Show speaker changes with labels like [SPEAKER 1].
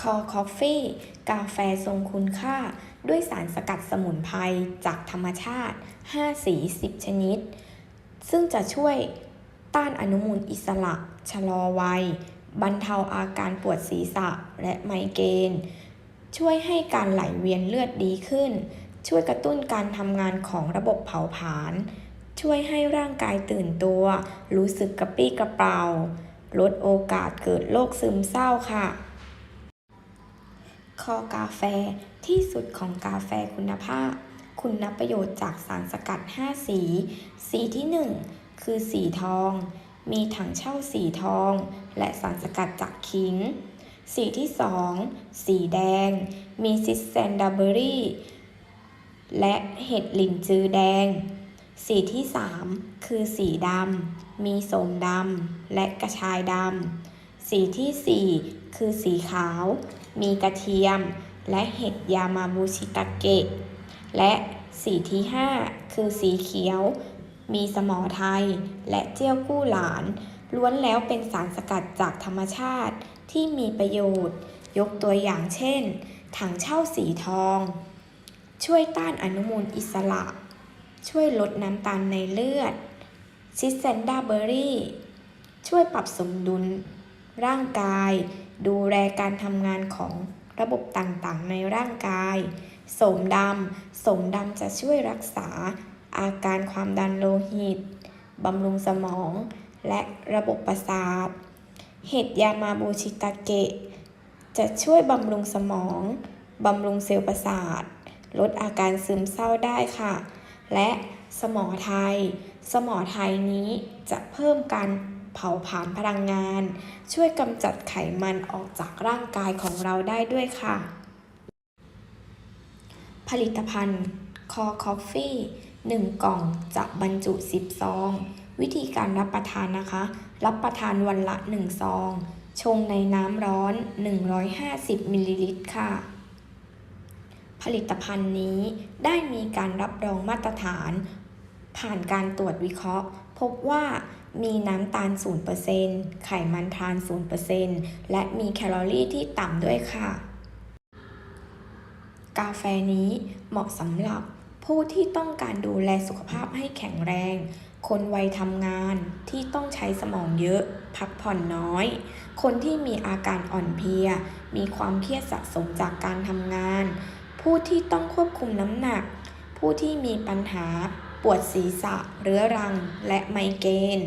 [SPEAKER 1] คอคอฟฟี่กาแฟทรงคุณค่า ด้วยสารสกัดสมุนไพรจากธรรมชาติ 5 สี 10 ชนิด ซึ่งจะช่วยต้านอนุมูลอิสระ ชะลอวัย บรรเทาอาการปวดศีรษะและไมเกรนช่วยให้การไหลเวียนเลือดดีขึ้น ช่วยกระตุ้นการทำงานของระบบเผาผลาญช่วยให้ร่างกายตื่นตัว รู้สึกกระปรี้กระเปร่าลดโอกาสเกิดโรคซึมเศร้าค่ะ คอกาแฟ ที่สุดของกาแฟคุณภาพ คุณประโยชน์จากสารสกัด 5 สี สีที่ 1 คือสีทอง มีถังเช่าสีทอง และสารสกัดจากขิง สีที่ 2 สีแดง มีซิสแซนดาเบอรี่ และเห็ดหลินจือแดง สีที่ 3 คือสีดำ มีโสมดำ และกระชายดำสีทีสี่4 คือสีขาว มีกระเทียม และเห็ดยามาบูชิตาเกะ และสีที่ 5 คือสีเขียว มีสมอไทย และเจี้ยวกู้หลาน ล้วนแล้วเป็นสารสกัดจากธรรมชาติที่มีประโยชน์ ยกตัวอย่างเช่น ถังเช่าสีทอง ช่วยต้านอนุมูลอิสระ ช่วยลดน้ำตาลในเลือด ซิสเซนดาเบอรี่ ช่วยปรับสมดุลร่างกาย ดูแลการทำงานของระบบต่างๆ ในร่างกาย สมดำ สมดำจะช่วยรักษา อาการความดันโลหิต บำรุงสมอง และระบบประสาท เห็ดยามาบูชิตาเกะ จะช่วยบำรุงสมอง บำรุงเซลล์ประสาท ลดอาการซึมเศร้าได้ค่ะ และสมอไทย สมอไทยนี้จะเพิ่มการ เผาผลาญพลังงาน ช่วยกำจัดไขมันออกจากร่างกายของเราได้ด้วยค่ะ ผลิตภัณฑ์คอคอฟฟี่1กล่องจะบรรจุ 10 ซอง วิธีการรับประทานนะคะ รับประทานวันละ 1 ซอง ชงในน้ำร้อน 150มิลลิลิตรค่ะ ผลิตภัณฑ์นี้ได้มีการรับรองมาตรฐาน ผ่านการตรวจวิเคราะห์ พบว่ามีน้ำตาล 0%ไขมันทราน 0%และมีแคลอรี่ที่ต่ำด้วยค่ะ กาแฟนี้เหมาะสำหรับผู้ที่ต้องการดูแลสุขภาพให้แข็งแรง คนวัยทำงานที่ต้องใช้สมองเยอะ พักผ่อนน้อย คนที่มีอาการอ่อนเพลีย มีความเครียดสะสมจากการทำงาน ผู้ที่ต้องควบคุมน้ำหนัก ผู้ที่มีปัญหา ปวดศีรษะเรื้อรังและไมเกรน